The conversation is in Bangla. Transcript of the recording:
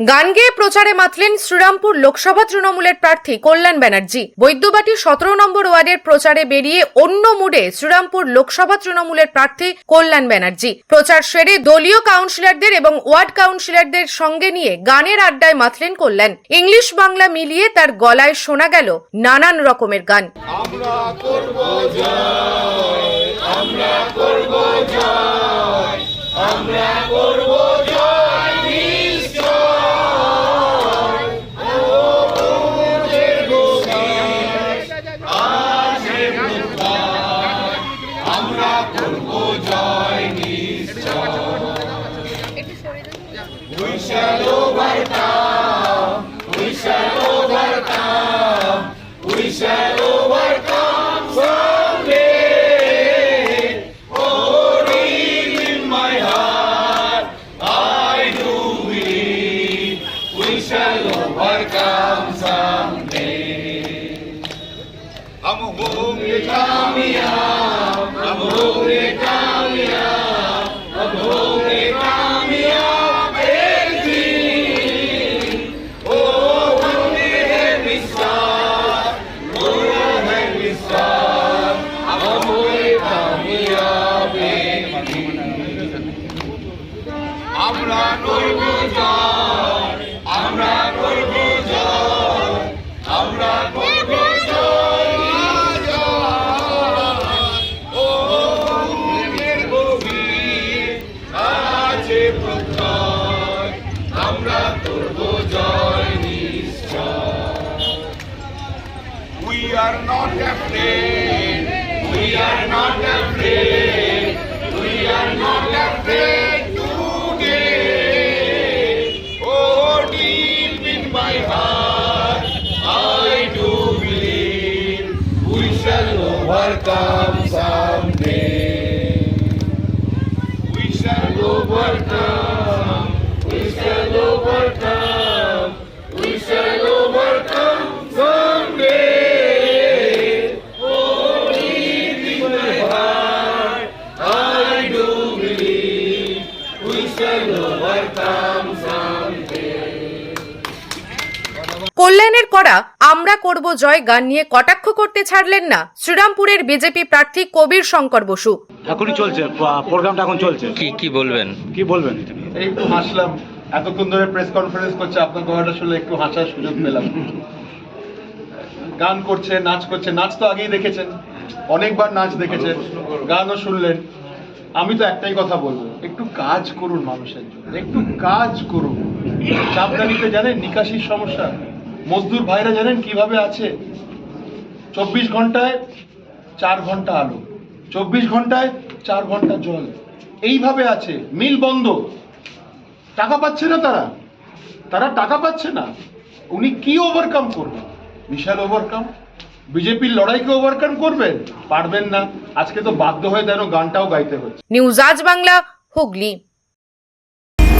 গান গেয়ে প্রচারে মাতলেন শ্রীরামপুর লোকসভা তৃণমূলের প্রার্থী কল্যাণ ব্যানার্জি। বৈদ্যবাটি সতেরো নম্বর ওয়ার্ডের প্রচারে বেরিয়ে অন্য মুডে শ্রীরামপুর লোকসভা তৃণমূলের প্রার্থী কল্যাণ ব্যানার্জি। প্রচার সেরে দলীয় কাউন্সিলরদের এবং ওয়ার্ড কাউন্সিলরদের সঙ্গে নিয়ে গানের আড্ডায় মাতলেন কল্যাণ। ইংলিশ বাংলা মিলিয়ে তার গলায় শোনা গেল নানান রকমের গান। আমরা আমরা করব জয় নিশ্চয় We shall overcome. We shall overcome. We shall overcome someday. Oh, deep in my heart, I do believe we shall overcome someday. हम होंगे कामयाब हम are not afraid. We are not afraid. We are not afraid today. Oh, deep in my heart, I do believe we shall overcome someday. We shall overcome. কল্যাণের করা আমরা করব জয় গান নিয়ে কটাক্ষ করতে ছাড়লেন না। শ্রীরামপুরের বিজেপি প্রার্থী কবির শঙ্কর বসু। এখনই চলছে প্রোগ্রামটা এখন চলছে। কি কি বলবেন? কি বলবেন এই একটু হাসলাম। এতক্ষণ ধরে প্রেস কনফারেন্স করছে আপনার কথাটা শুনে একটু হাসার সুযোগ পেলাম। গান করছে নাচ করছে নাচ তো আগেই দেখেছেন। অনেকবার নাচ দেখেছেন। গানও শুনলেন। আমি তো একটাই কথা বলব, একটু কাজ করুন মানুষের জন্য, একটু কাজ করুন। চাপদানিতে জানেন নিকাশির সমস্যা? মজদুর ভাইরা জানেন কীভাবে আছে? চব্বিশ ঘন্টায় চার ঘণ্টা আলো, চব্বিশ ঘন্টায় চার ঘণ্টা জল, এইভাবে আছে, মিল বন্ধ। টাকা পাচ্ছে না তারা? তারা টাকা পাচ্ছে না। উনি কি ওভারকাম করবেন? বিশাল ওভারকাম বিজেপির লড়াইকে ওভারকাম করবেন? পারবেন না। আজকে তো বাধ্য হয়ে যেন গানটাও গাইতে হচ্ছে। নিউজ আজ বাংলা, হুগলি।